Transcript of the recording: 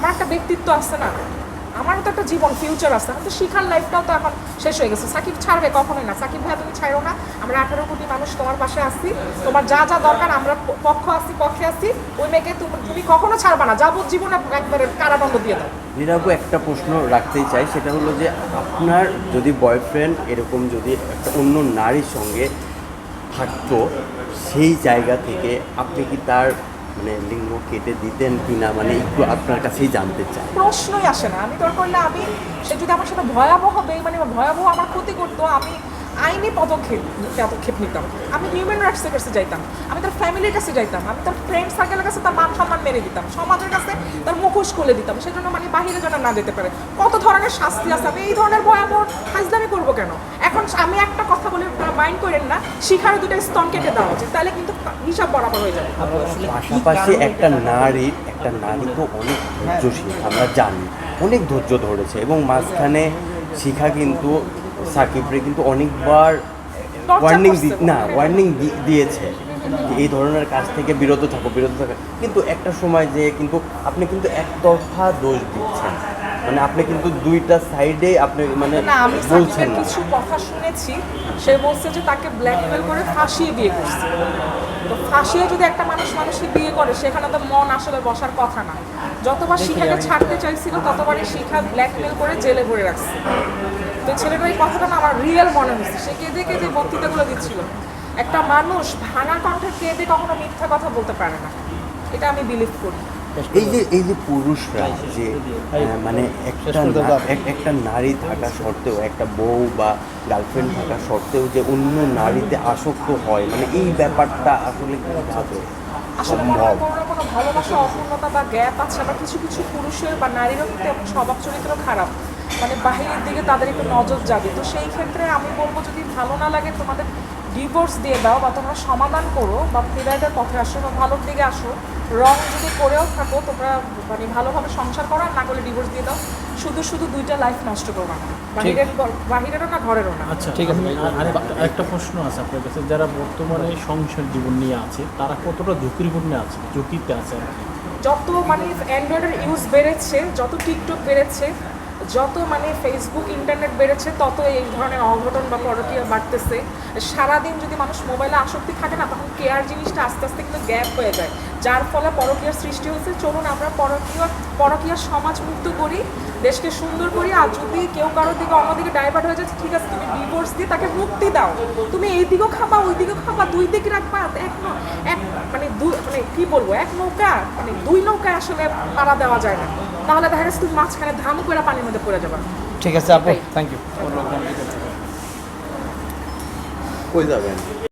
আমার একটা ব্যক্তিত্ব আছে না, আমারও তো একটা জীবন ফিউচার আছে। আমার তো শিখার লাইফটাও তো এখন শেষ হয়ে গেছে। সাকিব ছাড়বে কখনোই না। সাকিব ভাইয়া তুমি ছাড়ো না। আমরা আঠারো কোটি মানুষ তোমার পাশে আসছি তোমার যা যা দরকার, আমরা পক্ষ আসছি পক্ষে আসছি ওই মেয়েকে তুমি কখনো ছাড়বা না। যাবজ্জীবনে একবারে কারাদণ্ড দিয়ে দাও। একটা প্রশ্ন রাখতেই চাই। সেটা হলো যে, আপনার যদি বয়ফ্রেন্ড এরকম যদি একটা অন্য নারীর সঙ্গে থাকতো, সেই জায়গা থেকে আপনি কি তার মানে লিঙ্গ কেটে দিতেন কি না মানে একটু আপনার কাছেই জানতে চাই। প্রশ্নই আসে না। আমি তোর করলে আমি সে যদি আমার সাথে ভয়াবহ হবে মানে ভয়াবহ আমার ক্ষতি করতো, আমি আইনি পদক্ষেপ পদক্ষেপ নিতাম। আমি হিউম্যান রাইটসের কাছে যাইতাম, আমি তার ফ্যামিলির কাছে যাইতাম, আমি তার ফ্রেন্ড সার্কেলের কাছে তার মান সম্মান মেরে দিতাম, সমাজের কাছে তার মুখোশ খুলে দিতাম, সেজন্য মানে বাহিরে যেন না যেতে পারে। কত ধরনের শাস্তি আছে, আমি এই ধরনের ভয়াবহ হাজদামি করব কেন? এখন আমি একটা কথা বলে মাইন্ড করেন না, শিখার দুটো স্তন কেটে দেওয়া উচিত, তাহলে কিন্তু হিসাব বরাবর হয়ে যাবে। পাশাপাশি একটা নারী একটা নারী তো অনেক ধৈর্যশীল, আমরা জানি, অনেক ধৈর্য ধরেছে এবং মাঝখানে শিখা কিন্তু সাকিবরে কিন্তু অনেকবার ওয়ার্নিং। না ওয়ার্নিং দিয়েছে যে এই ধরনের কাজ থেকে বিরত থাকো বিরত থাকো। কিন্তু একটা সময় যে কিন্তু আপনি কিন্তু একতরফা দোষ দিচ্ছেন। মানে আপনি কিন্তু দুইটা সাইডে আপনি মানে বলছেন না। কিছু কথা শুনেছি সে বলছে যে তাকে ব্ল্যাকমেল করে ফাঁসিয়ে বিয়ে করছে। তো ফাঁসিয়ে যদি একটা মানুষ মানুষকে বিয়ে করে সেখানে তো মন আসলে বসার কথা না। যতবার শিখাকে ছাড়তে চাইছিল ততবারই শিখা ব্ল্যাকমেল করে জেলে ভরে রাখছে। তো ছেলেটার এই কথাটা না আমার রিয়েল মনে হয়েছে। সে কেঁদে কেঁদে বক্তৃতাগুলো দিচ্ছিল। একটা মানুষ ভাঙা কণ্ঠে কেঁদে কখনো মিথ্যা কথা বলতে পারে না। এটা আমি বিলিভ করি। এই যে এই যে পুরুষরা যে মানে একটা একটা নারী থাকা সত্ত্বেও একটা বউ বা গার্লফ্রেন্ড থাকা সত্ত্বেও যে অন্য নারীতে আসক্ত হয় মানে এই ব্যাপারটা আসলে কীভাবে আসলে সম্ভব? কোনো কোনো ভালোবাসা অপূর্ণতা বা গ্যাপ আছে আবার কিছু কিছু পুরুষের বা নারীরও কিন্তু এমন স্বভাব চরিত্র খারাপ। মানে বাহিরের দিকে তাদের একটু নজর যাবে। তো সেই ক্ষেত্রে আমি বলব যদি ভালো না লাগে তোমাদের ডিভোর্স দিয়ে দাও বা তোমরা সমাধান করো বা ফিরাইদের পথে আসো বা ভালোর দিকে আসো রং যদি করেও থাকো তোমরা মানে ভালোভাবে সংসার করো আর না করলে ডিভোর্স দিয়ে দাও শুধু শুধু দুইটা লাইফ নষ্ট করবা না। বাহিরের বাহিরেরও না ঘরেরও না। আচ্ছা ঠিক আছে। আরেকটা প্রশ্ন আছে আপনার কাছে। যারা বর্তমানে সংসার জীবন নিয়ে আছে তারা কতটা ঝুঁকিপূর্ণে আছে ঝুঁকিতে আছে যত মানে অ্যান্ড্রয়েডের ইউজ বেড়েছে যত টিকটক বেড়েছে যত মানে ফেসবুক ইন্টারনেট বেড়েছে তত এই ধরনের অঘটন বা পরকীয়া বাড়তেছে। সারাদিন যদি মানুষ মোবাইলে আসক্তি থাকে না, তখন কেয়ার জিনিসটা আস্তে আস্তে কিন্তু গ্যাপ হয়ে যায়। যার ফলে পরকীয়ার সৃষ্টি হচ্ছে চলুন আমরা পরকীয় পরকীয়ার সমাজ মুক্ত করি দেশকে সুন্দর করি আর যদি কেউ কারোর দিকে অন্যদিকে ডাইভার্ট হয়ে যাচ্ছে ঠিক আছে তুমি ডিভোর্স দিয়ে তাকে মুক্তি দাও। তুমি এই দিকেও খাবা ওই দিকেও খাবা দুই দিকে রাখবা এক ন- এক মানে দুই মানে কি বলব এক নৌকা মানে দুই নৌকায় আসলে পাড়া দেওয়া যায় না। তাহলে দেখা গেছে তুমি মাঝখানে ধাম করে পানির মধ্যে পড়ে যাবা। ঠিক আছে আপু থ্যাংক ইউ কই যাবেন?